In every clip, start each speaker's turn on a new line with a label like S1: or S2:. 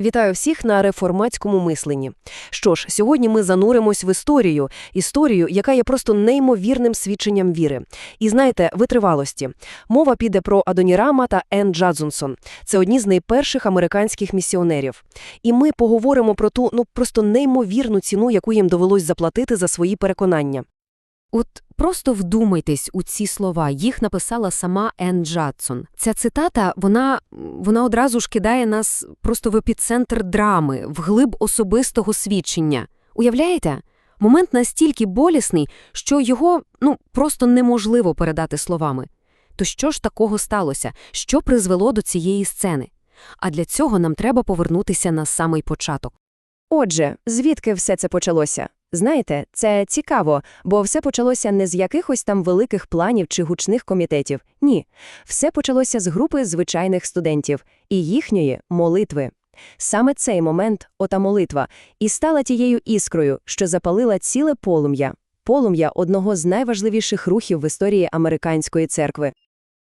S1: Вітаю всіх на реформатському мисленні. Що ж, сьогодні ми зануримось в історію, історію, яка є просто неймовірним свідченням віри. І знаєте, витривалості. Мова піде про Адонірама та Енн Джадзунсон. Це одні з найперших американських місіонерів. І ми поговоримо про ту, ну просто неймовірну ціну, яку їм довелось заплатити за свої переконання.
S2: От просто вдумайтесь у ці слова. Їх написала сама Енн Джадсон. Ця цитата, вона, вона одразу ж кидає нас просто в епіцентр драми, в глиб особистого свідчення. Уявляєте? Момент настільки болісний, що його, ну, просто неможливо передати словами. То що ж такого сталося? Що призвело до цієї сцени? А для цього нам треба повернутися на самий початок.
S3: Отже, звідки все це почалося? Знаєте, це цікаво, бо все почалося не з якихось там великих планів чи гучних комітетів. Ні. Все почалося з групи звичайних студентів і їхньої молитви. Саме цей момент, ота молитва, і стала тією іскрою, що запалила ціле полум'я. Полум'я одного з найважливіших рухів в історії американської церкви.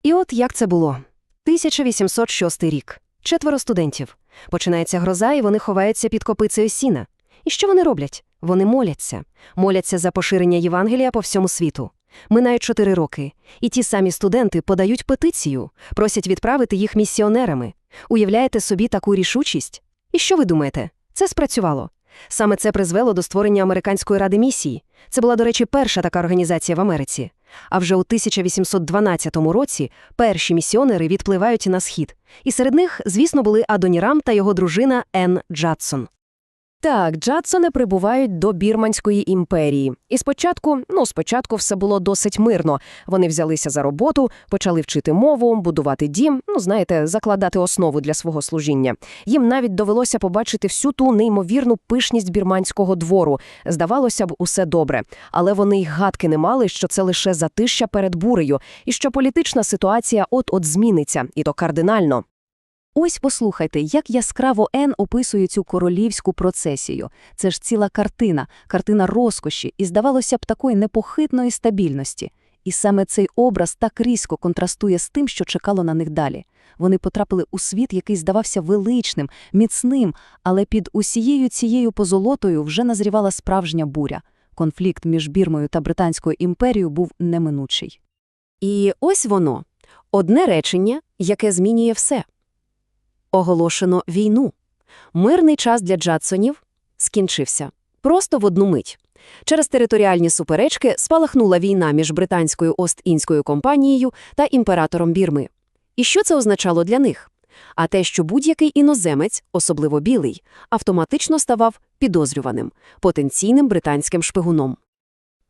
S1: І от як це було. 1806 рік. Четверо студентів. Починається гроза, і вони ховаються під копицею сіна. І що вони роблять? Вони моляться. Моляться за поширення Євангелія по всьому світу. Минають чотири роки. І ті самі студенти подають петицію, просять відправити їх місіонерами. Уявляєте собі таку рішучість? І що ви думаєте? Це спрацювало. Саме це призвело до створення Американської ради місії. Це була, до речі, перша така організація в Америці. А вже у 1812 році перші місіонери відпливають на схід. І серед них, звісно, були Адонірам та його дружина Енн Джадсон. Так, Джадсони прибувають до Бірманської імперії. І спочатку, ну, спочатку все було досить мирно. Вони взялися за роботу, почали вчити мову, будувати дім, ну, знаєте, закладати основу для свого служіння. Їм навіть довелося побачити всю ту неймовірну пишність бірманського двору. Здавалося б, усе добре. Але вони й гадки не мали, що це лише затища перед бурею, і що політична ситуація от-от зміниться, і то кардинально.
S4: Ось послухайте, як яскраво Ен описує цю королівську процесію. Це ж ціла картина, картина розкоші і, здавалося б, такої непохитної стабільності. І саме цей образ так різко контрастує з тим, що чекало на них далі. Вони потрапили у світ, який здавався величним, міцним, але під усією цією позолотою вже назрівала справжня буря. Конфлікт між Бірмою та Британською імперією був неминучий.
S1: І ось воно одне речення, яке змінює все. Оголошено війну. Мирний час для Джадсонів скінчився. Просто в одну мить. Через територіальні суперечки спалахнула війна між британською Ост-Індською компанією та імператором Бірми. І що це означало для них? А те, що будь-який іноземець, особливо білий, автоматично ставав підозрюваним, потенційним британським шпигуном.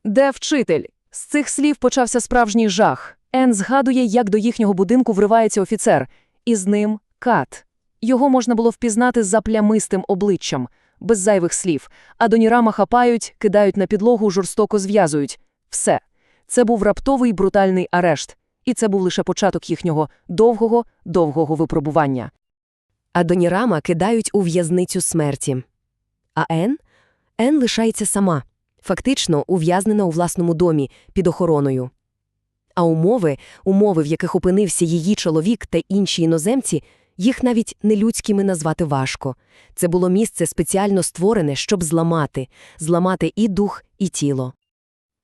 S5: Де вчитель? З цих слів почався справжній жах. Ен згадує, як до їхнього будинку вривається офіцер, і з ним кат. Його можна було впізнати за плямистим обличчям, без зайвих слів, а Донірама хапають, кидають на підлогу, жорстоко зв'язують. Все. Це був раптовий брутальний арешт, і це був лише початок їхнього довгого, довгого випробування.
S1: А Донірама кидають у в'язницю смерті. А Ен? Ен лишається сама, фактично ув'язнена у власному домі під охороною. А умови, умови, в яких опинився її чоловік та інші іноземці, їх навіть нелюдськими назвати важко. Це було місце спеціально створене, щоб зламати, зламати і дух, і тіло.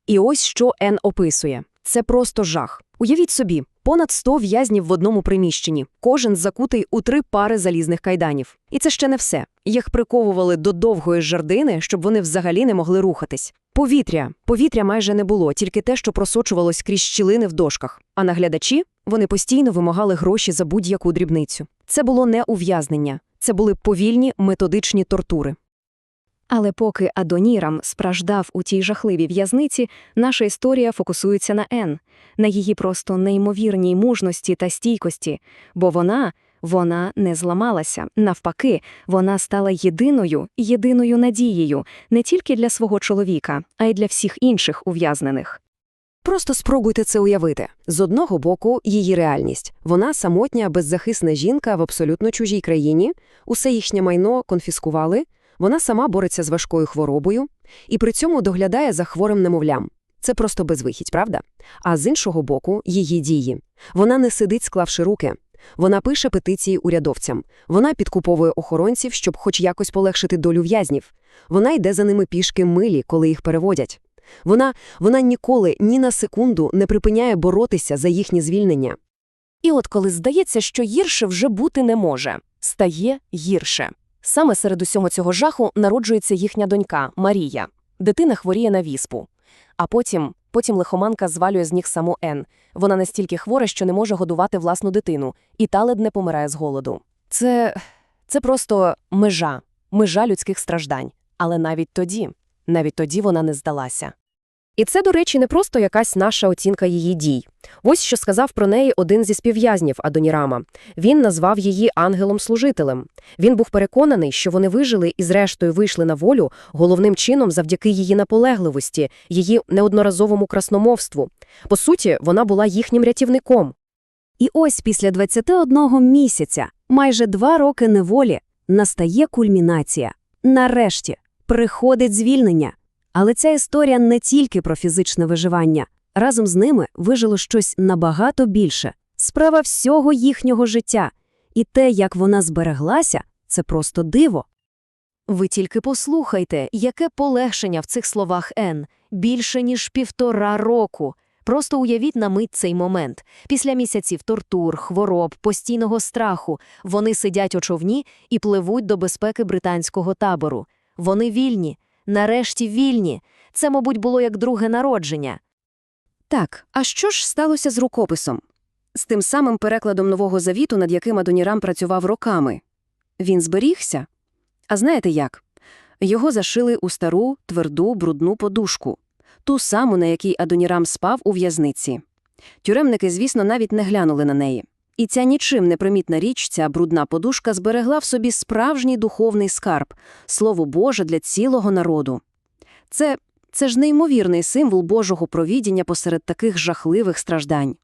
S1: І ось що Ен описує. Це просто жах. Уявіть собі, понад 100 в'язнів в одному приміщенні, кожен закутий у три пари залізних кайданів. І це ще не все. Їх приковували до довгої жердини, щоб вони взагалі не могли рухатись. Повітря. Повітря майже не було, тільки те, що просочувалось крізь щілини в дошках. А наглядачі, вони постійно вимагали гроші за будь-яку дрібницю. Це було не ув'язнення, це були повільні методичні тортури.
S4: Але поки Адонірам страждав у тій жахливій в'язниці, наша історія фокусується на Ен, на її просто неймовірній мужності та стійкості, бо вона, вона не зламалася. Навпаки, вона стала єдиною, єдиною надією не тільки для свого чоловіка, а й для всіх інших ув'язнених.
S1: Просто спробуйте це уявити. З одного боку, її реальність. Вона самотня, беззахисна жінка в абсолютно чужій країні, усе їхнє майно конфіскували, вона сама бореться з важкою хворобою і при цьому доглядає за хворим немовлям. Це просто безвихідь, правда? А з іншого боку, її дії. Вона не сидить, склавши руки. Вона пише петиції урядовцям. Вона підкуповує охоронців, щоб хоч якось полегшити долю в'язнів. Вона йде за ними пішки милі, коли їх переводять. Вона, вона ніколи ні на секунду не припиняє боротися за їхнє звільнення.
S3: І от коли здається, що гірше вже бути не може, стає гірше. Саме серед усього цього жаху народжується їхня донька Марія. Дитина хворіє на віспу. А потім, потім лихоманка звалює з ніг саму Ен. Вона настільки хвора, що не може годувати власну дитину, і та ледь не помирає з голоду. Це, це просто межа, межа людських страждань. Але навіть тоді, навіть тоді вона не здалася.
S1: І це, до речі, не просто якась наша оцінка її дій. Ось що сказав про неї один зі співв'язнів Адонірама. Він назвав її ангелом-служителем. Він був переконаний, що вони вижили і зрештою вийшли на волю головним чином завдяки її наполегливості, її неодноразовому красномовству. По суті, вона була їхнім рятівником.
S4: І ось після 21 місяця, майже два роки неволі, настає кульмінація. Нарешті приходить звільнення. Але ця історія не тільки про фізичне виживання. Разом з ними вижило щось набагато більше. Справа всього їхнього життя. І те, як вона збереглася, це просто диво.
S2: Ви тільки послухайте, яке полегшення в цих словах Ен. Більше, ніж півтора року. Просто уявіть на мить цей момент. Після місяців тортур, хвороб, постійного страху вони сидять у човні і пливуть до безпеки британського табору. Вони вільні. Нарешті вільні. Це, мабуть, було як друге народження.
S1: Так, а що ж сталося з рукописом? З тим самим перекладом Нового Завіту, над яким Адонірам працював роками. Він зберігся? А знаєте як? Його зашили у стару, тверду, брудну подушку. Ту саму, на якій Адонірам спав у в'язниці. Тюремники, звісно, навіть не глянули на неї. І ця нічим не примітна річ, ця брудна подушка зберегла в собі справжній духовний скарб, слово Боже для цілого народу. Це, це ж неймовірний символ Божого провідіння посеред таких жахливих страждань.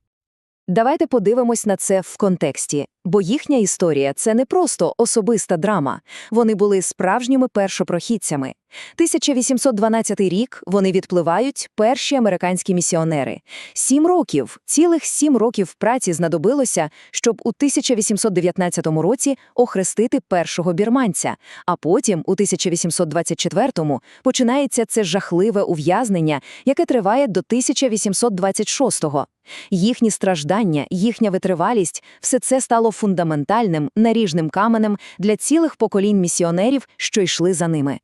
S3: Давайте подивимось на це в контексті, бо їхня історія – це не просто особиста драма. Вони були справжніми першопрохідцями. 1812 рік вони відпливають перші американські місіонери. Сім років, цілих сім років праці знадобилося, щоб у 1819 році охрестити першого бірманця, а потім, у 1824-му, починається це жахливе ув'язнення, яке триває до 1826-го. Їхні страждання, їхня витривалість – все це фундаментальним, наріжним каменем для цілих поколінь місіонерів, що йшли за ними.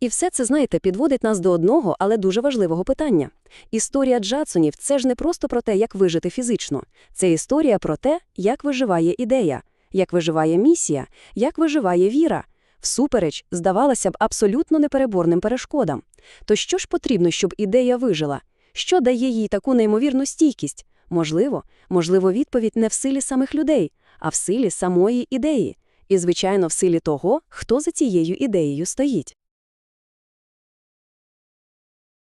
S1: І все це, знаєте, підводить нас до одного, але дуже важливого питання. Історія Джадсонів – це ж не просто про те, як вижити фізично. Це історія про те, як виживає ідея, як виживає місія, як виживає віра. Всупереч, здавалося б, абсолютно непереборним перешкодам. То що ж потрібно, щоб ідея вижила? Що дає їй таку неймовірну стійкість? Можливо, можливо, відповідь не в силі самих людей, а в силі самої ідеї. І, звичайно, в силі того, хто за цією ідеєю стоїть.